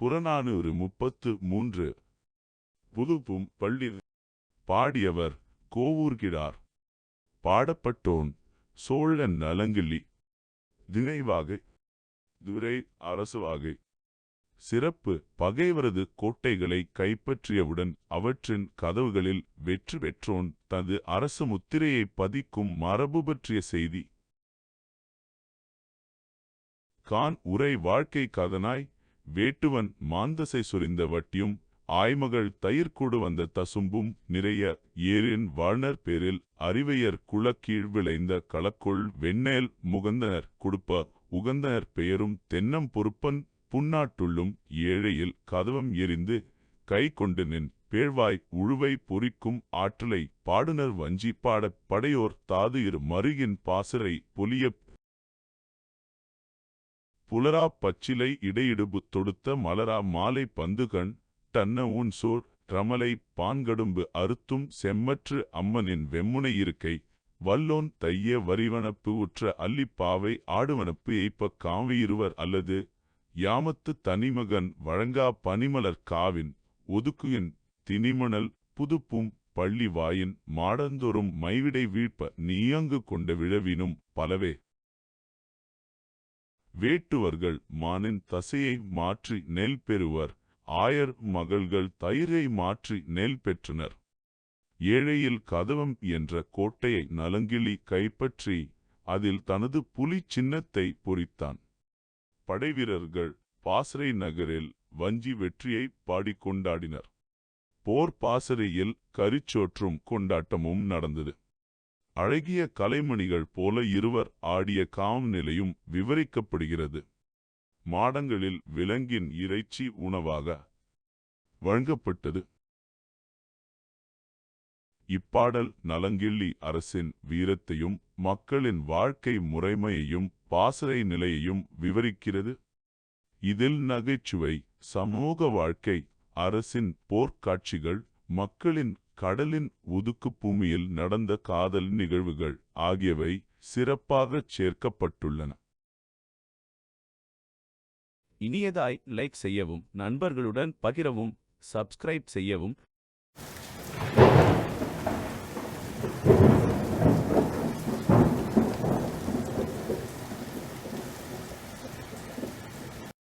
புறநானூறு முப்பத்து மூன்று. புதுப்பும் பள்ளிர் பாடியவர் கோவூர்கிடார். பாடப்பட்டோன் சோழன் நலங்கிள்ளி திணைவாகை துரை அரசுவாகை. சிறப்பு பகைவரது கோட்டைகளை கைப்பற்றியவுடன் அவற்றின் கதவுகளில் வெற்றி பெற்றோன் தனது அரசு முத்திரையை பதிக்கும் மரபு பற்றிய செய்தி. கான் உரை வாழ்க்கை கதனாய் வேட்டுவன் மாந்தசை சொரிந்த வட்டியும் ஆய்மகள் தயிர்கூடு வந்த தசும்பும் நிறைய ஏரின் வாழ்நர் பேரில் அறிவையர் குளக்கீழ் விளைந்த களக்குள் வெண்ணேல் முகந்தனர் குடுப்ப உகந்தனர் பெயரும் தென்னம் பொறுப்பன் புன்னாட்டுள்ளும் ஏழையில் கதவம் எரிந்து கை கொண்டு நின் பேழ்வாய் உழுவை பொறிக்கும் ஆற்றலை பாடுனர் வஞ்சி பாடப் படையோர் தாது இரு மருகின் பாசறை பொலியப் புலரா பச்சிலை இடையிடுபு தொடுத்த மலரா மாலை பந்துகண் தன்ன உன் சோர் ரமலை பான்கடும்பு அறுத்தும் செம்மற்று அம்மனின் வெம்முனை இருக்கை வல்லோன் தைய வரிவனப்பு உற்ற அல்லிப்பாவை ஆடுவனப்பு எய்ப்ப காவியிருவர் அல்லது யாமத்து தனிமகன் வழங்கா பனிமலர் காவின் ஒதுக்குயின் திணிமணல் புதுப்பும் பள்ளி வாயின் மாடந்தோறும் மைவிடை வீழ்ப்ப நீயங்கு கொண்ட விழவினும் பலவே. வேட்டுவர்கள் மானின் தசையை மாற்றி நெல் பெறுவர். ஆயர் மகள்கள் தயிரை மாற்றி நெல் பெற்றனர். ஏழையில் கதவம் என்ற கோட்டையை நலங்கிளி கைப்பற்றி அதில் தனது புலி சின்னத்தை பொறித்தான். படைவீரர்கள் பாசறை நகரில் வஞ்சி வெற்றியை பாடிக் கொண்டாடினர் போர் பாசறையில் கரிச்சோற்றும் கொண்டாட்டமும் நடந்தது. அழகிய கலைமணிகள் போல இருவர் ஆடிய காம் நிலையும் விவரிக்கப்படுகிறது. மாடங்களில் விலங்கின் இறைச்சி உணவாக வழங்கப்பட்டது. இப்பாடல் நலங்கிள்ளி அரசின் வீரத்தையும் மக்களின் வாழ்க்கை முறைமையையும் பாசறை நிலையையும் விவரிக்கிறது. இதில் நகைச்சுவை சமூக வாழ்க்கை அரசின் போர்க்காட்சிகள் மக்களின் கடலின் உதுக்கு பூமியில் நடந்த காதல் நிகழ்வுகள் ஆகியவை சிறப்பாக சேர்க்கப்பட்டுள்ளன. இனியதாய் லைக் செய்யவும் நண்பர்களுடன் பகிரவும் சப்ஸ்கிரைப் செய்யவும்.